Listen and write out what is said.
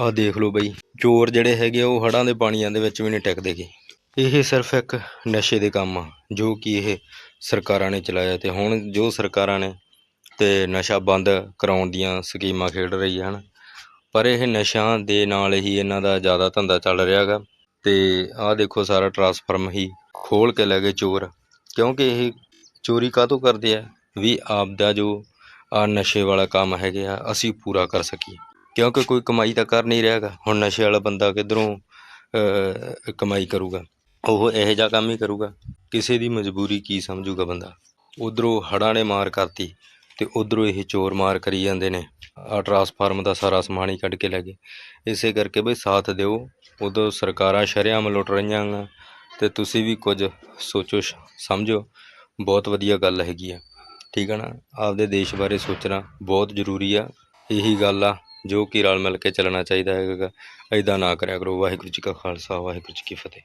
ਆਹ ਦੇਖ ਲਓ ਬਈ, ਚੋਰ ਜਿਹੜੇ ਹੈਗੇ ਆ, ਉਹ ਹੜਾਂ ਦੇ ਪਾਣੀਆਂ ਦੇ ਵਿੱਚ ਵੀ ਨਹੀਂ ਟਿਕਦੇਗੇ ਇਹ ਸਿਰਫ ਇੱਕ ਨਸ਼ੇ ਦੇ ਕੰਮ ਆ, ਜੋ ਕਿ ਇਹ ਸਰਕਾਰਾਂ ਨੇ ਚਲਾਇਆ ਤੇ ਹੁਣ ਜੋ ਸਰਕਾਰਾਂ ਨੇ ਤੇ ਨਸ਼ਾ ਬੰਦ ਕਰਾਉਣ ਦੀਆਂ ਸਕੀਮਾਂ ਖੇਡ ਰਹੀ ਹਨ। ਪਰ ਇਹ ਨਸ਼ਿਆਂ ਦੇ ਨਾਲ ਹੀ ਇਹਨਾਂ ਦਾ ਜ਼ਿਆਦਾ ਧੰਦਾ ਚੱਲ ਰਿਹਾ ਗਾ ਤੇ ਆਹ ਦੇਖੋ ਸਾਰਾ ਟਰਾਂਸਫਾਰਮ ਹੀ ਖੋਲ ਕੇ ਲੈ ਗਏ ਚੋਰ, ਕਿਉਂਕਿ ਇਹ ਚੋਰੀ ਕਾਹਤੋਂ ਕਰਦੇ ਆ? ਵੀ ਆਪ ਦਾ ਜੋ ਆ ਨਸ਼ੇ ਵਾਲਾ ਕੰਮ ਹੈਗੇ ਆ, ਅਸੀਂ ਪੂਰਾ ਕਰ ਸਕੀਏ। ਕਿਉਂਕਿ ਕੋਈ ਕਮਾਈ ਤਾਂ ਕਰ ਨਹੀਂ ਰਿਹਾਗਾ। ਹੁਣ ਨਸ਼ੇ ਵਾਲਾ ਬੰਦਾ ਕਿੱਧਰੋਂ ਕਮਾਈ ਕਰੂਗਾ? ਉਹ ਇਹੋ ਜਿਹਾ ਕੰਮ ਹੀ ਕਰੂਗਾ। ਕਿਸੇ ਦੀ ਮਜਬੂਰੀ ਕੀ ਸਮਝੂਗਾ ਬੰਦਾ? ਉਧਰੋਂ ਹੜਾਂ ਨੇ ਮਾਰ ਕਰਤੀ ਤੇ ਉਧਰੋਂ ਇਹ ਚੋਰ ਮਾਰ ਕਰੀ ਜਾਂਦੇ ਨੇ। ਆ ਟਰਾਂਸਫਾਰਮ ਦਾ ਸਾਰਾ ਸਮਾਨ ਹੀ ਕੱਢ ਕੇ ਲੈ ਗਏ। ਇਸੇ ਕਰਕੇ ਬਈ ਸਾਥ ਦਿਓ। ਉਦੋਂ ਸਰਕਾਰਾਂ ਸ਼ਰੇਆਮ ਲੁੱਟ ਰਹੀਆਂ ਗਾ ਤੇ ਤੁਸੀਂ ਵੀ ਕੁਝ ਸੋਚੋ, ਸ਼- ਸਮਝੋ। ਬਹੁਤ ਵਧੀਆ ਗੱਲ ਹੈਗੀ ਆ। ਠੀਕ ਆ ਨਾ? ਆਪਦੇ ਦੇਸ਼ ਬਾਰੇ ਸੋਚਣਾ ਬਹੁਤ ਜ਼ਰੂਰੀ ਆ। ਇਹੀ ਗੱਲ ਆ। ਜੋ ਕਿ ਰਲ ਮਿਲ ਕੇ ਚੱਲਣਾ ਚਾਹੀਦਾ ਹੈਗਾ। ਇੱਦਾਂ ਨਾ ਕਰਿਆ ਕਰੋ। ਵਾਹਿਗੁਰੂ ਜੀ ਕਾ ਖਾਲਸਾ, ਵਾਹਿਗੁਰੂ ਜੀ ਕੀ ਫਤਿਹ।